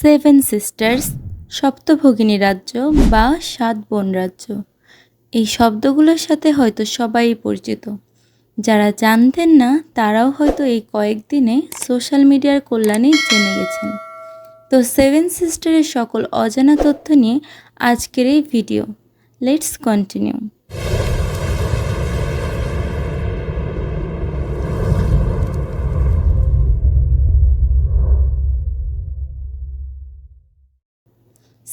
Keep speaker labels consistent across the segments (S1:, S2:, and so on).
S1: Seven sisters, সপ্তভগিনী রাজ্য বা সাত বোন রাজ্য। এই শব্দগুলোর সাথে হয়তো সবাই পরিচিত। যারা জানতেন না, তারাও হয়তো এই কয়েকদিনে সোশ্যাল মিডিয়ার কল্যাণে জেনে গেছেন। তো সেভেন সিস্টারের সকল অজানা তথ্য নিয়ে আজকের এই video. Let's continue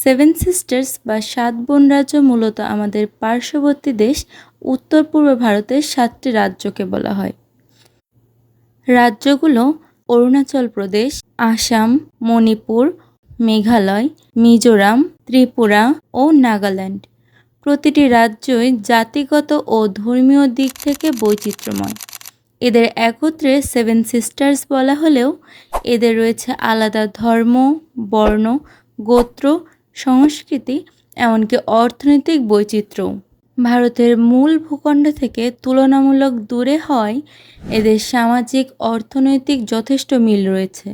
S1: seven sisters বা সাত বোন রাজ্য মূলত আমাদের পার্শ্ববর্তী দেশ, উত্তর পূর্ব ভারতের সাতটি রাজ্যকে বলা হয়। রাজ্যগুলো অরুণাচল প্রদেশ, আসাম, মণিপুর, মেঘালয়, মিজোরাম, ত্রিপুরা ও নাগাল্যান্ড। প্রতিটি রাজ্যই জাতিগত ও ধর্মীয় দিক থেকে বৈচিত্র্যময়। এদের একত্রে সেভেন সিস্টার্স বলা হলেও এদের রয়েছে আলাদা ধর্ম, বর্ণ, গোত্র সংস্কৃতি, এমনকি অর্থনৈতিক বৈচিত্র্যও। ভারতের মূল ভূখণ্ড থেকে তুলনামূলক দূরে হওয়ায় এদের সামাজিক, অর্থনৈতিক যথেষ্ট মিল রয়েছে।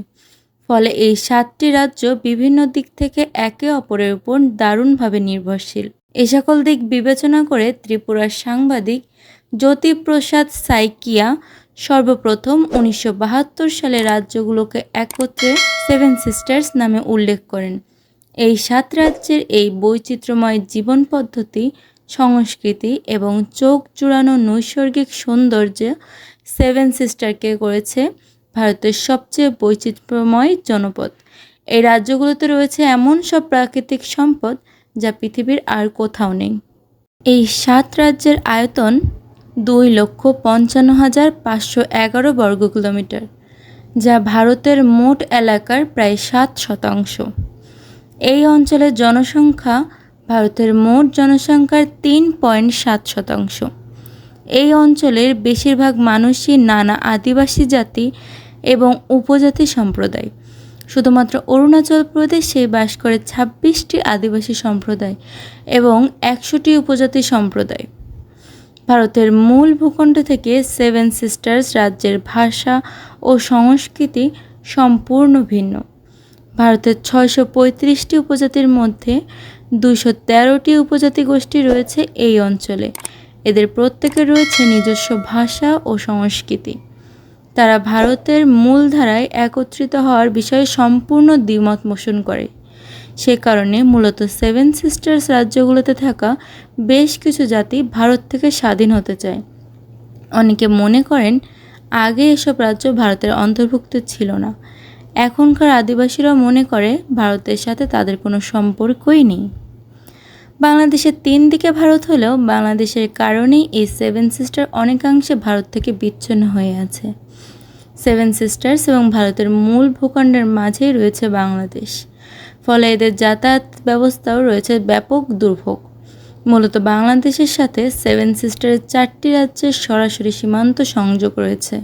S1: ফলে এই সাতটি রাজ্য বিভিন্ন দিক থেকে একে অপরের উপর দারুণভাবে নির্ভরশীল। এ সকল দিক বিবেচনা করে ত্রিপুরার সাংবাদিক জ্যোতিপ্রসাদ সাইকিয়া সর্বপ্রথম উনিশশো বাহাত্তর সালে রাজ্যগুলোকে একত্রে সেভেন সিস্টার্স নামে উল্লেখ করেন। এই সাত রাজ্যের এই বৈচিত্র্যময় জীবন পদ্ধতি, সংস্কৃতি এবং চোখ জুড়ানো নৈসর্গিক সৌন্দর্য সেভেন সিস্টারকে করেছে ভারতের সবচেয়ে বৈচিত্র্যময় জনপদ। এই রাজ্যগুলোতে রয়েছে এমন সব প্রাকৃতিক সম্পদ যা পৃথিবীর আর কোথাও নেই। এই সাত রাজ্যের আয়তন দুই লক্ষ পঞ্চান্ন হাজার পাঁচশো এগারো বর্গ কিলোমিটার যা ভারতের মোট এলাকার প্রায় সাত শতাংশ। এই অঞ্চলের জনসংখ্যা ভারতের মোট জনসংখ্যার তিন পয়েন্ট সাত শতাংশ। এই অঞ্চলের বেশিরভাগ মানুষই নানা আদিবাসী জাতি এবং উপজাতি সম্প্রদায়। শুধুমাত্র অরুণাচল প্রদেশে বাস করে ছাব্বিশটি আদিবাসী সম্প্রদায় এবং একশোটি উপজাতি সম্প্রদায়। ভারতের মূল ভূখণ্ড থেকে সেভেন সিস্টার্স রাজ্যের ভাষা ও সংস্কৃতি সম্পূর্ণ ভিন্ন। ভারতের ছয়শো পঁয়ত্রিশটি উপজাতির মধ্যে দুশো তেরোটি উপজাতি গোষ্ঠী রয়েছে এই অঞ্চলে। এদের প্রত্যেকের রয়েছে নিজস্ব ভাষা ও সংস্কৃতি। তারা ভারতের মূলধারায় একত্রিত হওয়ার বিষয়ে সম্পূর্ণ দ্বিমত পোষণ করে। সে কারণে মূলত সেভেন সিস্টার্স রাজ্যগুলোতে থাকা বেশ কিছু জাতি ভারত থেকে স্বাধীন হতে চায়। অনেকে মনে করেন, আগে এসব রাজ্য ভারতের অন্তর্ভুক্ত ছিল না। এখনকার আদিবাসীরা মনে করে ভারতের সাথে তাদের কোনো সম্পর্কই নেই। বাংলাদেশের তিন দিকে ভারত হলেও বাংলাদেশের কারণেই এই সেভেন সিস্টার অনেকাংশে ভারত থেকে বিচ্ছিন্ন হয়ে আছে। সেভেন সিস্টার্স এবং ভারতের মূল ভূখণ্ডের মাঝেই রয়েছে বাংলাদেশ। ফলে এদের যাতায়াত ব্যবস্থাও রয়েছে ব্যাপক দুর্ভোগ। মূলত বাংলাদেশের সাথে সেভেন সিস্টারের চারটি রাজ্যের সরাসরি সীমান্ত সংযোগ রয়েছে।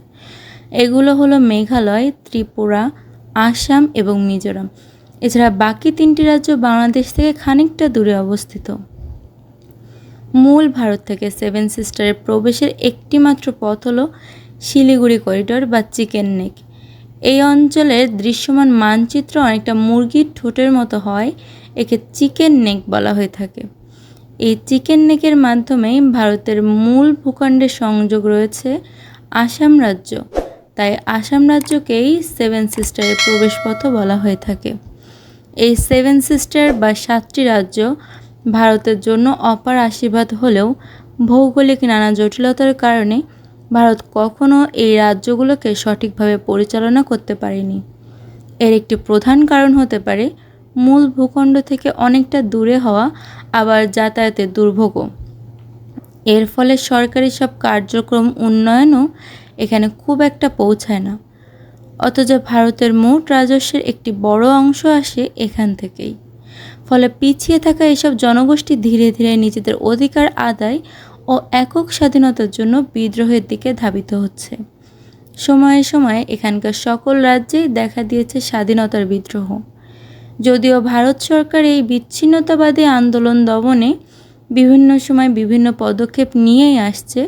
S1: এগুলো হলো মেঘালয়, ত্রিপুরা আসাম এবং মিজোরাম। এছাড়া বাকি তিনটি রাজ্য বাংলাদেশ থেকে খানিকটা দূরে অবস্থিত। মূল ভারত থেকে সেভেন সিস্টারের প্রবেশের একটি মাত্র পথ হলো শিলিগুড়ি করিডোর বা চিকেন নেক। এই অঞ্চলের দৃশ্যমান মানচিত্র অনেকটা মুরগির ঠোঁটের মতো হয়, একে চিকেন নেক বলা হয়ে থাকে। এই চিকেন নেকের মাধ্যমেই ভারতের মূল ভূখণ্ডের সংযোগ রয়েছে আসাম রাজ্য। তাই আসাম রাজ্যকেই সেভেন সিস্টারের প্রবেশপথও বলা হয়ে থাকে। এই সেভেন সিস্টার বা সাতটি রাজ্য ভারতের জন্য অপার আশীর্বাদ হলেও ভৌগোলিক নানা জটিলতার কারণে ভারত কখনও এই রাজ্যগুলোকে সঠিকভাবে পরিচালনা করতে পারেনি। এর একটি প্রধান কারণ হতে পারে মূল ভূখণ্ড থেকে অনেকটা দূরে হওয়া আবার যাতায়াতের দুর্ভোগও। এর ফলে সরকারি সব কার্যক্রম উন্নয়নও এখানে খুব একটা পৌঁছায় না। অথচ ভারতের মোট রাজস্বের একটি বড় অংশ আসে এখান থেকেই। ফলে পিছিয়ে থাকা এসব জনগোষ্ঠী ধীরে ধীরে নিজেদের অধিকার আদায় ও একক স্বাধীনতার জন্য বিদ্রোহের দিকে ধাবিত হচ্ছে। সময়ে সময়ে এখানকার সকল রাজ্যেই দেখা দিয়েছে স্বাধীনতার বিদ্রোহ। যদিও ভারত সরকার এই বিচ্ছিন্নতাবাদী আন্দোলন দমনে বিভিন্ন সময় বিভিন্ন পদক্ষেপ নিয়েই আসছে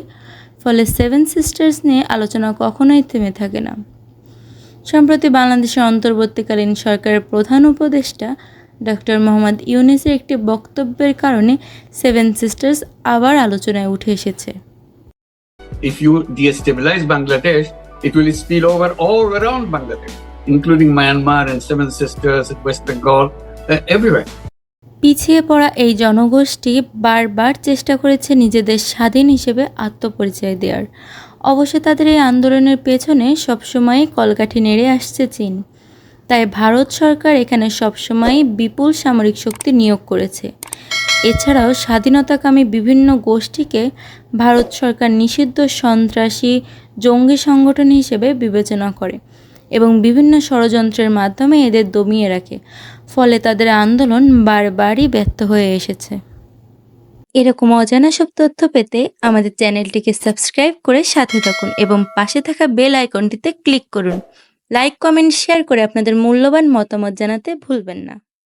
S1: ফলে সেভেন সিস্টার্স নিয়ে আলোচনা কখনোই থেমে থাকে না সম্প্রতি বাংলাদেশের অন্তর্বর্তীকালীন সরকারের প্রধান উপদেষ্টা ডক্টর মোহাম্মদ ইউনিসের একটি বক্তব্যের কারণে সেভেন সিস্টার্স আবার আলোচনায় উঠে এসেছে
S2: if you destabilize Bangladesh, it will spill over all around Bangladesh, including Myanmar and Seven Sisters and West Bengal, uh, everywhere.
S1: পিছিয়ে পড়া এই জনগোষ্ঠী বারবার চেষ্টা করেছে নিজেদের স্বাধীন হিসেবে আত্মপরিচয় দেওয়ার অবশ্য তাদের এই আন্দোলনের পেছনে সবসময়ই কলকাঠি নেড়ে আসছে চীন। তাই ভারত সরকার এখানে সবসময় বিপুল সামরিক শক্তি নিয়োগ করেছে। এছাড়াও স্বাধীনতাকামী বিভিন্ন গোষ্ঠীকে ভারত সরকার নিষিদ্ধ সন্ত্রাসী জঙ্গি সংগঠন হিসেবে বিবেচনা করে। এবং বিভিন্ন ষড়যন্ত্রের মাধ্যমে এদের দমিয়ে রাখে, ফলে তাদের আন্দোলন বারবারই ব্যর্থ হয়ে এসেছে। এরকম অজানা সব তথ্য পেতে আমাদের চ্যানেলটিকে সাবস্ক্রাইব করে সাথে থাকুন এবং পাশে থাকা বেল আইকনটিতে ক্লিক করুন। লাইক, কমেন্ট, শেয়ার করে আপনাদের মূল্যবান মতামত জানাতে ভুলবেন না।